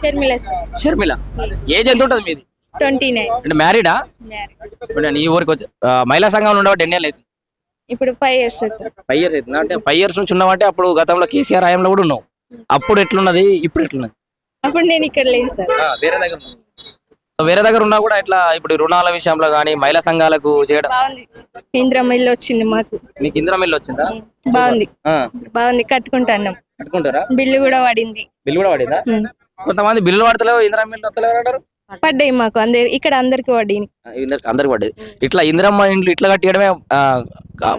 Sharmila Sharmila? Age ఎంత ఉంటుంది మీది? Twenty nine. అంటే మ్యారీడా? ఇప్పుడు నీ ఊరికి వచ్చి మహిళా సంఘంలో ఉండబట్టి ఎన్ని ఏళ్ళు అవుతుంది ఇప్పుడు ఫైవ్ ఇయర్స్ ఫైవ్ ఇయర్స్ అవుతుంది? అంటే ఫైవ్ ఇయర్స్ నుంచి ఉన్నావంటే అప్పుడు గతంలో కేసీఆర్ హయాంలో కూడా ఉన్నావు. అప్పుడు ఎట్లున్నది? ఇప్పుడు ఎట్లున్నది? అప్పుడు నేను ఇక్కడ లేను సార్. వేరే దగ్గర వేరే దగ్గర ఉన్నా కూడా ఇట్లా ఇప్పుడు రుణాల విషయంలో కానీ మహిళా సంఘాలకు చేయడం? బాగుంది. ఇంద్రమ్మ ఇల్లు వచ్చింది మాకు. మీకు ఇందిరా మిల్లు వచ్చిందా బాగుంది. బాగుంది. కట్టుకుంటున్నాం. కట్టుకుంటారా? బిల్లు కూడా పడింది. బిల్లు కూడా పడిందా. కొంతమంది బిల్లు పడతలేవు ఇందిరా మిల్లు వస్తలేవు అంటారు? పడ్డాయి మాకు అందరి ఇక్కడ అందరికి పడ్డాయి. అందరికి పడ్డది ఇట్లా ఇందిరమ్మ ఇండ్లు ఇట్లా కట్టేయడమే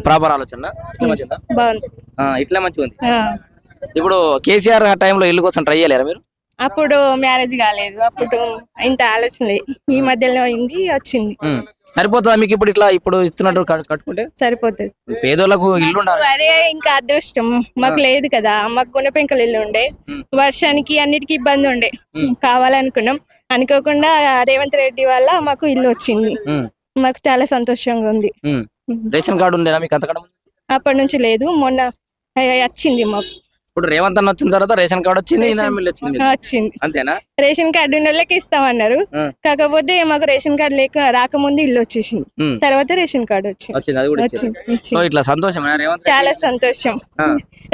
ప్రాపర్ ఆలోచన ఇట్లా బాగుంది. ఇట్లా మంచిగా ఉంది. ఇప్పుడు కేసీఆర్ ఆ టైంలో ఇల్లు కోసం ట్రై చేయలేరా మీరు? అప్పుడు మ్యారేజ్ కాలేదు అప్పుడు ఇంత ఆలోచన ఈ మధ్యలో అయింది వచ్చింది. సరిపోతుందా మీకు ఇప్పుడు ఇట్లా ఇప్పుడు ఇస్తున్నట్టు కట్- కట్టుకుంటే? సరిపోతుంది. పేదోళ్ళకు ఇల్లు ఉండాలి. అదే ఇంకా అదృష్టం. మాకు లేదు కదా. మాకు గుణపెంకలు ఇల్లు ఉండే. వర్షానికి అన్నిటికీ ఇబ్బంది ఉండే. కావాలనుకున్నాం. అనుకోకుండా రేవంత్ రెడ్డి వల్ల మాకు ఇల్లు వచ్చింది. మాకు చాలా సంతోషంగా ఉంది. రేషన్ కార్డు ఉండేనా మీకు? అంతకన్నా? అప్పటి నుంచి లేదు. మొన్న వచ్చింది మాకు. ఇప్పుడు రేవంత్ అన్న వచ్చిన తర్వాత రేషన్ కార్డు వచ్చింది వచ్చింది. అంతేనా? రేషన్ కార్డు ఉన్న వాళ్ళకి ఇస్తామన్నారు. కాకపోతే మాకు రేషన్ కార్డు లేక రాకముందు ఇల్లు వచ్చేసింది. తర్వాత రేషన్ కార్డు వచ్చింది. సో ఇట్లా సంతోషం చాలా సంతోషం.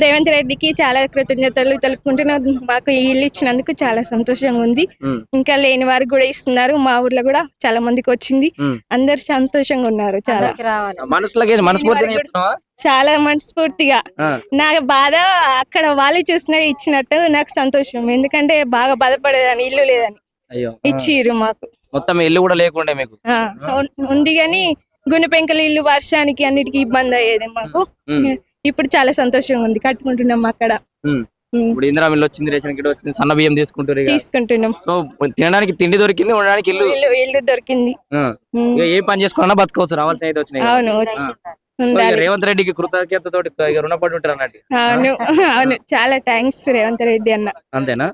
రేవంత్ రెడ్డికి చాలా కృతజ్ఞతలు తెలుపుకుంటున్నాం. మాకు ఈ ఇల్లు ఇచ్చినందుకు చాలా సంతోషంగా ఉంది. ఇంకా లేని వారికి కూడా ఇస్తున్నారు. మా ఊర్లో కూడా చాలా మందికి వచ్చింది. అందరు సంతోషంగా ఉన్నారు చాలా. మనసులకి మనస్ఫూర్తిగా చాలా మనస్ఫూర్తిగా. ఆ, నా బాధ అక్కడ వాళ్ళు చూసిన ఇచ్చినట్టు నాకు సంతోషం. ఎందుకంటే బాగా బాధపడేదని ఇల్లు లేదని. ఇచ్చిర్రు మాకు. మొత్తం ఇల్లు కూడా లేకుండే మీకు? ఉంది కానీ గుణపెంకల ఇల్లు వర్షానికి అన్నిటికీ ఇబ్బంది అయ్యేది మాకు. ఇప్పుడు చాలా సంతోషంగా ఉంది. కట్టుకుంటున్నాం అక్కడ. ఇప్పుడు ఇందిరా మిల్లు వచ్చింది రేషన్ కిట్ వచ్చింది సన్న బియ్యం తీసుకుంటారు. తీసుకుంటున్నాం. సో తినడానికి తిండి దొరికింది ఉండడానికి ఇల్లు? ఇల్లు దొరికింది. ఏ పని చేసుకున్నా బతకవచ్చు రావాల్సిన అయితే వచ్చినాయి. అవును రేవంత్ రెడ్డికి కృతజ్ఞతతోటి ఇక రుణపడి ఉంటారు అన్నట్టు. అవును అవును. చాలా థ్యాంక్స్ రేవంత్ రెడ్డి అన్న. అంతేనా.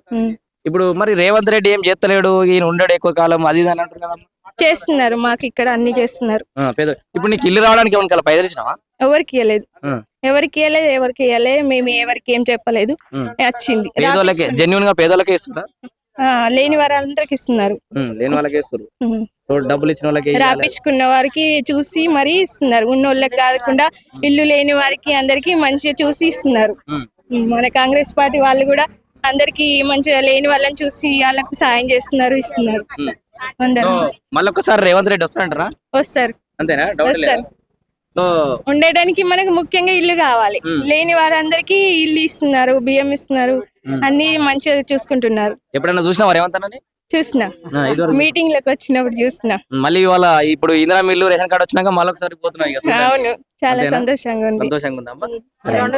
ఇప్పుడు మరి రేవంత్ రెడ్డి ఏం చేస్తలేడు? ఈయన ఉండడు ఎక్కువ కాలం అది ఇది అని అంటారు కదా చేస్తున్నారు మాకు ఇక్కడ అన్ని చేస్తున్నారు. ఆ, పేద ఇప్పుడు నీకు ఇల్లు రావడానికి ఏమైనా కల పైదలు ఇచ్చినావా? ఎవరికి ఇవ్వలేదు ఆ. ఎవరికి ఇవ్వలేదు ఎవరికి ఇవ్వలేదు మేము ఎవరికి ఏం చెప్పలేదు. ఉమ్. వచ్చింది. పేదోళ్ళకి జెన్యున్గా పేదోళ్ళకే ఇస్తున్నా ఆ, లేని వారందరికి ఇస్తున్నారు. లేని వాళ్ళకే ఇస్తారు. సో డబ్బులు ఇచ్చిన వాళ్ళకి. రాపించుకున్న వారికి చూసి మరీ ఇస్తున్నారు. ఉన్న వాళ్ళకి కాకుండా ఇల్లు లేని వారికి అందరికి మంచిగా చూసి ఇస్తున్నారు. మన కాంగ్రెస్ పార్టీ వాళ్ళు కూడా అందరికి మంచిగా లేని వాళ్ళని చూసి వాళ్ళకు సాయం చేస్తున్నారు ఇస్తున్నారు. అందరు. సో మళ్ళీ ఒకసారి రేవంత్ రెడ్డి వస్తాడంటారా? వస్తారు. అంతేనా? వస్తారు. ఉండడానికి మనకు ముఖ్యంగా ఇల్లు కావాలి. లేని వారందరికి ఇల్లు ఇస్తున్నారు బియ్యం ఇస్తున్నారు. అన్ని మంచిగా చూసుకుంటున్నారు. ఎప్పుడైనా అన్నని? చూస్తున్నా ఆ, ఇదివరకు మీటింగ్లకు వచ్చినప్పుడు చూస్తున్నా మళ్ళీ ఇవాళ ఇప్పుడు ఇందిరా మిల్లు రేషన్ కార్డు వచ్చినాక మళ్ళీ ఒకసారి పోతున్నాయి. అవును చాలా? సంతోషంగా ఉంది. సంతోషంగా ఉందమ్మా.